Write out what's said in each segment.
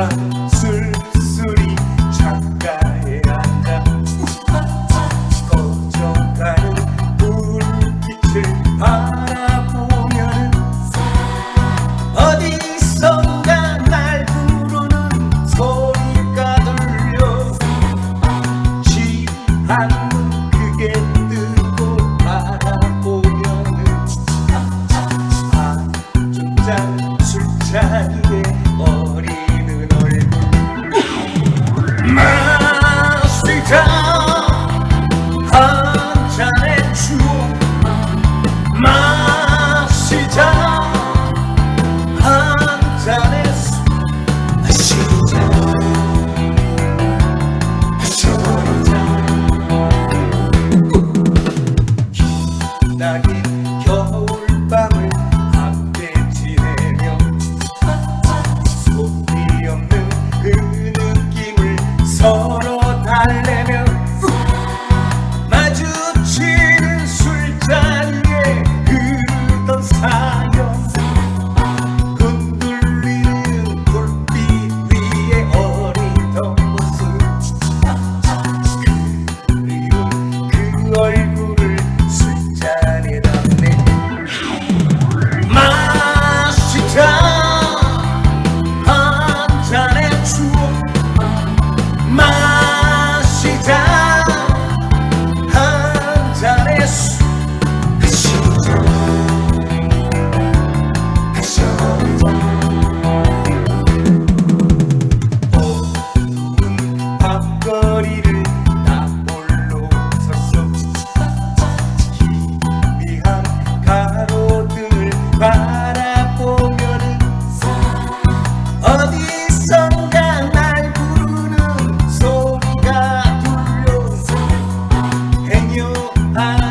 나 술술이 창가에 앉아 꺼져가는 불빛을 바라보면 어디선가 날 부르는 소리가 들려. 취한 跳 I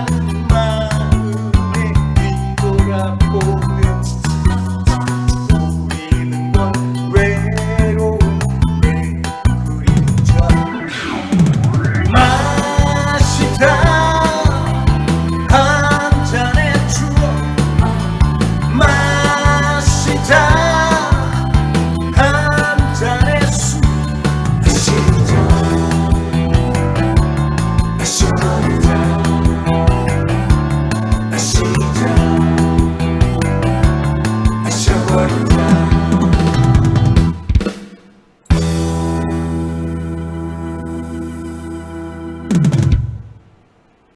Москва.